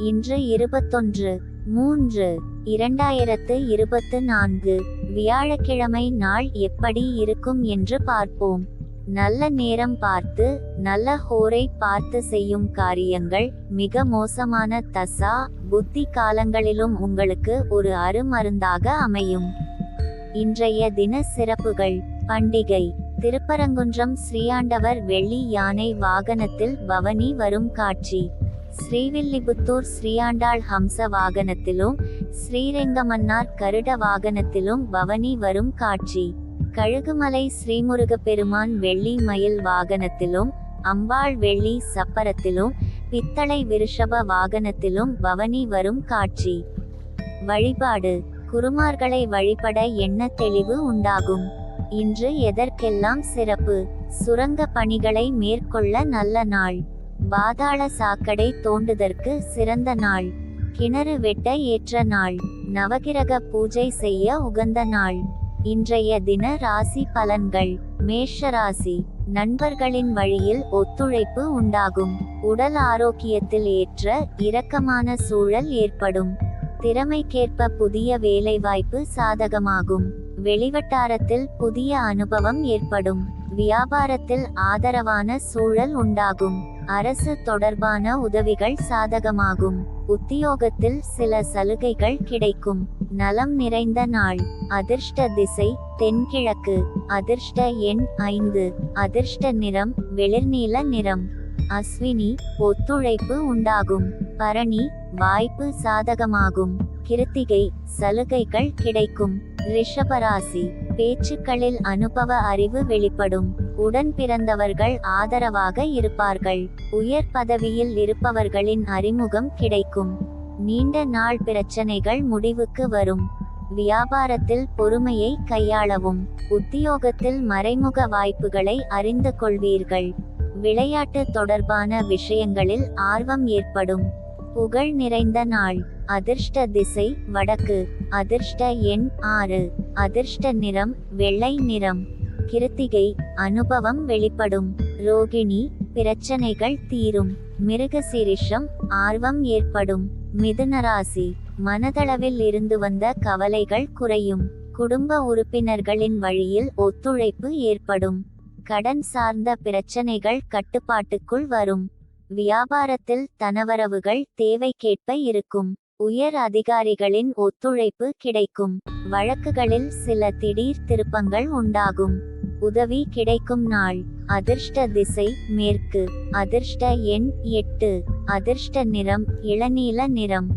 இன்று இருபத்தொன்று மூன்று இரண்டாயிரத்து இருபத்து நான்கு வியாழக்கிழமை நாள் எப்படி இருக்கும் என்று பார்ப்போம். நல்ல நேரம் பார்த்து நல்ல ஹோரை பார்த்து செய்யும் காரியங்கள் மிக மோசமான தசா புத்தி காலங்களிலும் உங்களுக்கு ஒரு அருமருந்தாக அமையும். இன்றைய தின சிறப்புகள் பண்டிகை திருப்பரங்குன்றம் ஸ்ரீயாண்டவர் வெள்ளி யானை வாகனத்தில் பவனி வரும் காட்சி. ஸ்ரீவில்லிபுத்தூர் ஸ்ரீயாண்டாள் ஹம்ச வாகனத்திலும் ஸ்ரீரெங்கமன்னார் கருட வாகனத்திலும் பவனி வரும் காட்சி. கழுகுமலை ஸ்ரீமுருகப் பெருமான் வெள்ளி மயில் வாகனத்திலும் அம்பாள் வெள்ளி சப்பரத்திலும் பித்தளை விருஷப வாகனத்திலும் பவனி வரும் காட்சி. வழிபாடு. குருமார்களை வழிபட என்ன தெளிவு உண்டாகும்? இன்று எதற்கெல்லாம் சிறப்பு? சுரங்க பணிகளை மேற்கொள்ள நல்ல நாள். பாதாள சாக்கடை தோண்டுதற்கு சிறந்த நாள். கிணறு வெட்ட ஏற்ற நாள். நவகிரக பூஜை செய்ய உகந்த நாள். இன்றைய தின ராசி பலன்கள். மேஷ ராசி. நண்பர்களின் வழியில் ஒத்துழைப்பு உண்டாகும். உடல் ஆரோக்கியத்தில் ஏற்ற இரக்கமான சூழல் ஏற்படும். திறமைக்கேற்ப புதிய வேலைவாய்ப்பு சாதகமாகும். வெளிவட்டாரத்தில் புதிய அனுபவம் ஏற்படும். வியாபாரத்தில் ஆதரவான சூழல் உண்டாகும். அரசு தொடர்பான உதவிகள் சாதகமாகும். உத்தியோகத்தில் சில சலுகைகள் கிடைக்கும். நலம் நிறைந்த நாள். அதிர்ஷ்ட திசை தென்கிழக்கு. அதிர்ஷ்ட எண் ஐந்து. அதிர்ஷ்ட நிறம் வெளிர்நீல நிறம். அஸ்வினி ஒத்துழைப்பு உண்டாகும். பரணி வாய்ப்பு சாதகமாகும். கிருத்திகை சலுகைகள் கிடைக்கும். ரிஷபராசி பேச்சுக்களில் அனுபவ அறிவு வெளிப்படும். உடன் பிறந்தவர்கள் ஆதரவாக இருப்பார்கள். உயர் பதவியில் இருப்பவர்களின் அறிமுகம் கிடைக்கும். நீண்ட நாள் பிரச்சனைகள் முடிவுக்கு வரும். வியாபாரத்தில் பொறுமையை கையாளவும். உத்தியோகத்தில் மறைமுக வாய்ப்புகளை அறிந்து கொள்வீர்கள். விளையாட்டு தொடர்பான விஷயங்களில் ஆர்வம் ஏற்படும். புகழ் நிறைந்த நாள். அதிர்ஷ்ட திசை வடக்கு. அதிர்ஷ்ட எண் ஆறு. அதிர்ஷ்ட நிறம் வெள்ளை நிறம். கிருத்திகை அனுபவம் வெளிப்படும். ரோகிணி பிரச்சனைகள் தீரும். மிருகசீரிஷம் ஆர்வம் ஏற்படும். மிதுனராசி மனதளவில் இருந்து வந்த கவலைகள் குறையும். குடும்ப உறுப்பினர்களின் வழியில் ஒத்துழைப்பு ஏற்படும். கடன் சார்ந்த பிரச்சனைகள் கட்டுப்பாட்டுக்குள் வரும். வியாபாரத்தில் தனவரவுகள் தேவைக்கேற்ப இருக்கும். உயர் அதிகாரிகளின் ஒத்துழைப்பு கிடைக்கும். வழக்குகளில் சில திடீர் திருப்பங்கள் உண்டாகும். உதவி கிடைக்கும் நாள். அதிர்ஷ்ட திசை மேற்கு. அதிர்ஷ்ட எண் எட்டு. அதிர்ஷ்ட நிறம் இளநீல நிறம்.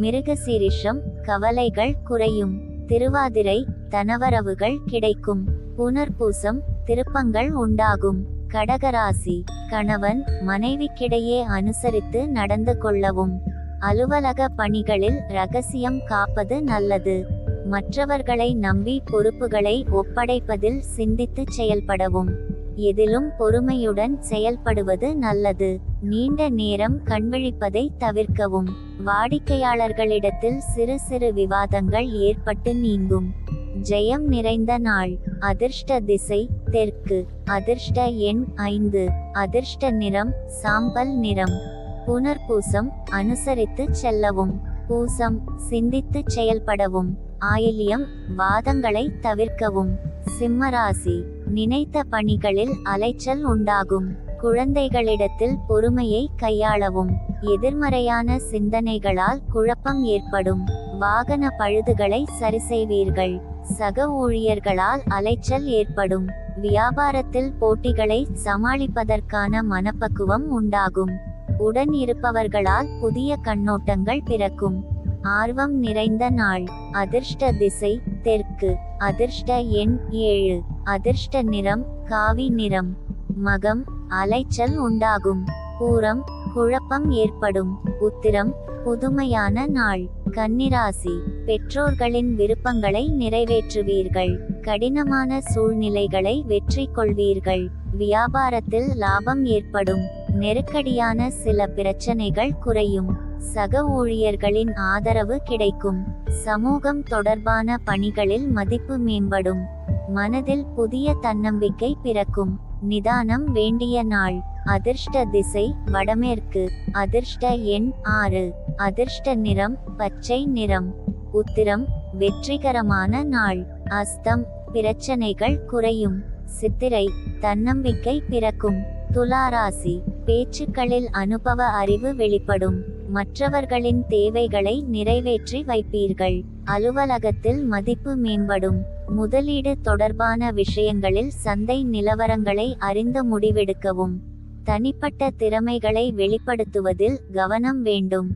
மிருகசீரிஷம் கவலைகள் குறையும். திருவாதிரை தனவரவுகள் கிடைக்கும். புனர்பூசம் திருப்பங்கள் உண்டாகும். கடகராசி கணவன் மனைவிக்கிடையே அனுசரித்து நடந்து கொள்ளவும். அலுவலக பணிகளில் ரகசியம் காப்பது நல்லது. மற்றவர்களை நம்பி பொறுப்புகளை ஒப்படைப்பதில் சிந்தித்து செயல்படவும். எதிலும் பொறுமையுடன் செயல்படுவது நல்லது. நீண்ட நேரம் கண்விழிப்பதை தவிர்க்கவும். வாடிக்கையாளர்களிடத்தில் சிறு சிறு விவாதங்கள் ஏற்பட்டு நீங்கும். ஜெயம் நிறைந்த நாள். அதிர்ஷ்ட திசை தெற்கு. அதிர்ஷ்ட எண் ஐந்து. அதிர்ஷ்ட நிறம் சாம்பல் நிறம். புனர்பூசம் அனுசரித்து செல்லவும். பூசம் சிந்தித்து செயல்படவும் ஆயில்யம் வாதங்களை தவிர்க்கவும். சிம்மராசி நினைத்த பணிகளில் அலைச்சல் உண்டாகும். குழந்தைகளிடத்தில் பொறுமையை கையாளவும். எதிர்மறையான சிந்தனைகளால் குழப்பம் ஏற்படும். வாகன பழுதுகளை சரிசெய்வீர்கள். சக ஊழியர்களால் அலைச்சல் ஏற்படும். வியாபாரத்தில் போட்டிகளை சமாளிப்பதற்கான மனப்பக்குவம் உண்டாகும். உடன் இருப்பவர்களால் புதிய கண்ணோட்டங்கள் பிறக்கும். ஆர்வம் நிறைந்த நாள். அதிர்ஷ்ட திசை தெற்கு. அதிர்ஷ்ட எண் ஏழு. அதிர்ஷ்ட நிறம் காவி நிறம். மகம் அலைச்சல் உண்டாகும். பூரம் குழப்பம் ஏற்படும். உத்திரம் புதுமையான நாள். கன்னிராசி. பெற்றோர்களின் விருப்பங்களை நிறைவேற்றுவீர்கள். கடினமான சூழ்நிலைகளை வெற்றி கொள்வீர்கள் வியாபாரத்தில் லாபம் ஏற்படும். நெருக்கடியான சில பிரச்சனைகள் குறையும். சக ஊழியர்களின் ஆதரவு கிடைக்கும். சமூகம் தொடர்பான பணிகளில் மதிப்பு மேம்படும். மனதில் புதிய தன்னம்பிக்கை பிறக்கும். நிதானம் வேண்டிய நாள். அதிர்ஷ்ட திசை வடமேற்கு. அதிர்ஷ்ட எண் ஆறு. அதிர்ஷ்ட நிறம் பச்சை நிறம். உத்திரம் வெற்றிகரமான நாள். அஸ்தம் பிரச்சனைகள் குறையும். சித்திரை தன்னம்பிக்கை பிறக்கும். துளாராசி. பேச்சுக்களில் அனுபவ அறிவு வெளிப்படும். மற்றவர்களின் தேவைகளை நிறைவேற்றி வைப்பீர்கள். அலுவலகத்தில் மதிப்பு மேம்படும். முதலீடு தொடர்பான விஷயங்களில் சந்தை நிலவரங்களை அறிந்து முடிவெடுக்கவும். தனிப்பட்ட திறமைகளை வெளிப்படுத்துவதில் கவனம் வேண்டும்.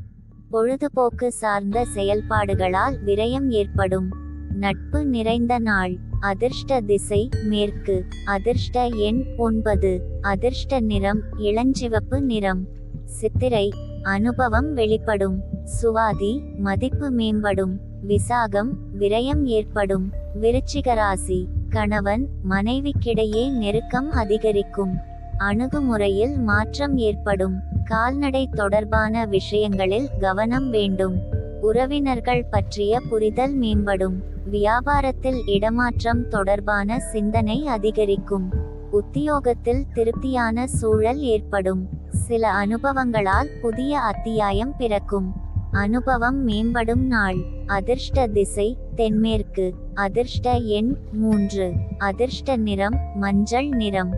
பொழுதுபோக்கு சார்ந்த செயல்பாடுகளால் விரயம் ஏற்படும். நட்பு நிறைந்த நாள். அதிர்ஷ்ட திசை மேற்கு. அதிர்ஷ்ட எண் ஒன்பது. அதிர்ஷ்ட நிறம் இளஞ்சிவப்பு நிறம். சித்திரை அனுபவம் வெளிப்படும். சுவாதி மதிப்பு மேம்படும். விசாகம் விரயம் ஏற்படும். விருச்சிகராசி கணவன் மனைவிக்கிடையே நெருக்கம் அதிகரிக்கும். அணுகுமுறையில் மாற்றம் ஏற்படும். கால்நடை தொடர்பான விஷயங்களில் கவனம் வேண்டும். உறவினர்கள் பற்றிய புரிதல் மேம்படும். வியாபாரத்தில் இடமாற்றம் தொடர்பான சிந்தனை அதிகரிக்கும். உத்தியோகத்தில் திருப்தியான சூழல் ஏற்படும். சில அனுபவங்களால் புதிய அத்தியாயம் பிறக்கும். அனுபவம் மேம்படும் நாள். அதிர்ஷ்ட திசை தென்மேற்கு. அதிர்ஷ்ட எண் மூன்று. அதிர்ஷ்ட நிறம் மஞ்சள் நிறம்.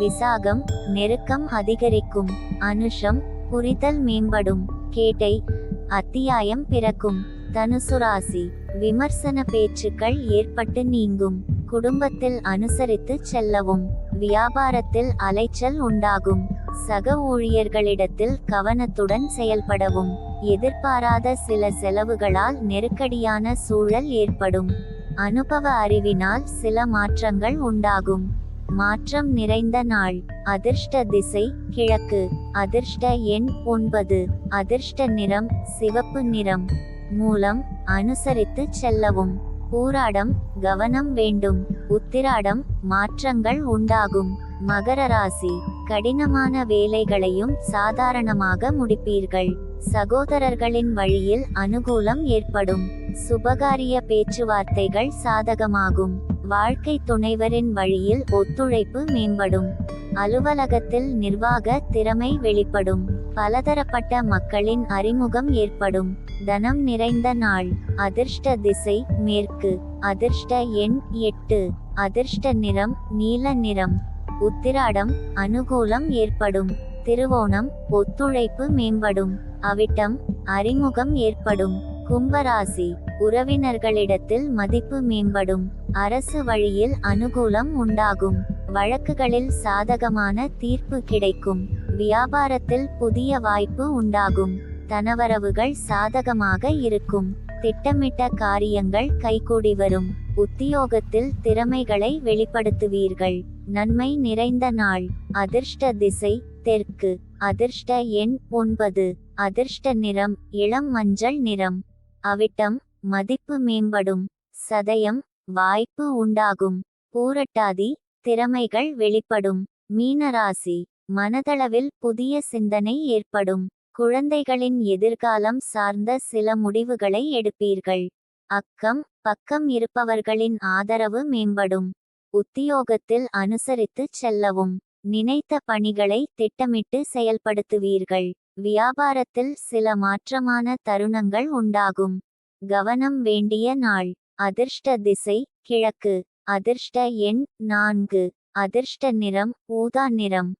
விசாகம் நெருக்கம் அதிகரிக்கும். அனுஷம் புரிதல் மேம்படும். கேட்டை அத்தியாயம் பிறக்கும். தனுசுராசி விமர்சன பேச்சுக்கள் ஏற்பட்டு நீங்கும். குடும்பத்தில் அனுசரித்து செல்லவும். வியாபாரத்தில் அலைச்சல் உண்டாகும். சக ஊழியர்களிடத்தில் கவனத்துடன் செயல்படவும். எதிர்பாராத சில செலவுகளால் நெருக்கடியான சூழல் ஏற்படும். அனுபவ அறிவினால் சில மாற்றங்கள் உண்டாகும். மாற்றம் நிறைந்த நாள். அதிர்ஷ்ட திசை கிழக்கு. அதிர்ஷ்ட எண் ஒன்பது. அதிர்ஷ்ட நிறம் சிவப்பு நிறம். மூலம் அனுசரித்து செல்லவும். பூராடம் கவனம் வேண்டும். உத்திராடம் மாற்றங்கள் உண்டாகும். மகர ராசி கடினமான வேலைகளையும் சாதாரணமாக முடிப்பீர்கள். சகோதரர்களின் வழியில் அனுகூலம் ஏற்படும். சுபகாரிய பேச்சுவார்த்தைகள் சாதகமாகும். வாழ்க்கை துணைவரின் வழியில் ஒத்துழைப்பு மேம்படும். அலுவலகத்தில் நிர்வாக திறமை வெளிப்படும். பலதரப்பட்ட மக்களின் அறிமுகம் ஏற்படும். தனம் நிறைந்த நாள். அதிர்ஷ்ட திசை. மேற்கு. அதிர்ஷ்ட எண் எட்டு. அதிர்ஷ்ட நிறம் நீல நிறம். உத்திராடம். அனுகூலம் ஏற்படும். திருவோணம். ஒத்துழைப்பு மேம்படும். அவிட்டம். அறிமுகம் ஏற்படும். கும்பராசி. உறவினர்களிடத்தில் மதிப்பு மேம்படும். அரசு வழியில் அனுகூலம் உண்டாகும். வழக்குகளில் சாதகமான தீர்ப்பு கிடைக்கும். வியாபாரத்தில் புதிய வாய்ப்பு உண்டாகும். தனவரவுகள் சாதகமாக இருக்கும். திட்டமிட்ட காரியங்கள் கைகூடி வரும். உத்தியோகத்தில் திறமைகளை வெளிப்படுத்துவீர்கள். நன்மை நிறைந்த நாள். அதிர்ஷ்ட திசை தெற்கு. அதிர்ஷ்ட எண் ஒன்பது. அதிர்ஷ்ட நிறம் இளம் மஞ்சள் நிறம். அவிட்டம் மதிப்பு மேம்படும். சதயம் வாய்ப்பு உண்டாகும். பூரட்டாதி திறமைகள் வெளிப்படும். மீனராசி. மனதளவில் புதிய சிந்தனை ஏற்படும். குழந்தைகளின் எதிர்காலம் சார்ந்த சில முடிவுகளை எடுப்பீர்கள். அக்கம் பக்கம் இருப்பவர்களின் ஆதரவு மேம்படும். உத்தியோகத்தில் அனுசரித்து செல்லவும். நினைத்த பணிகளை திட்டமிட்டு செயல்படுத்துவீர்கள். வியாபாரத்தில் சில மாற்றமான தருணங்கள் உண்டாகும். கவனம் வேண்டிய நாள். அதிர்ஷ்ட திசை கிழக்கு. அதிர்ஷ்ட எண் நான்கு. அதிர்ஷ்ட நிறம் ஊதா நிறம்.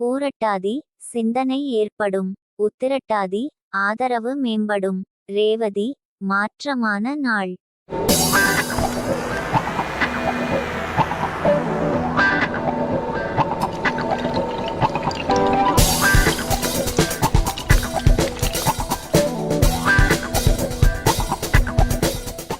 பூரட்டாதி சிந்தனை ஏற்படும். உத்திரட்டாதி ஆதரவு மேம்படும். ரேவதி மாற்றமான நாள்.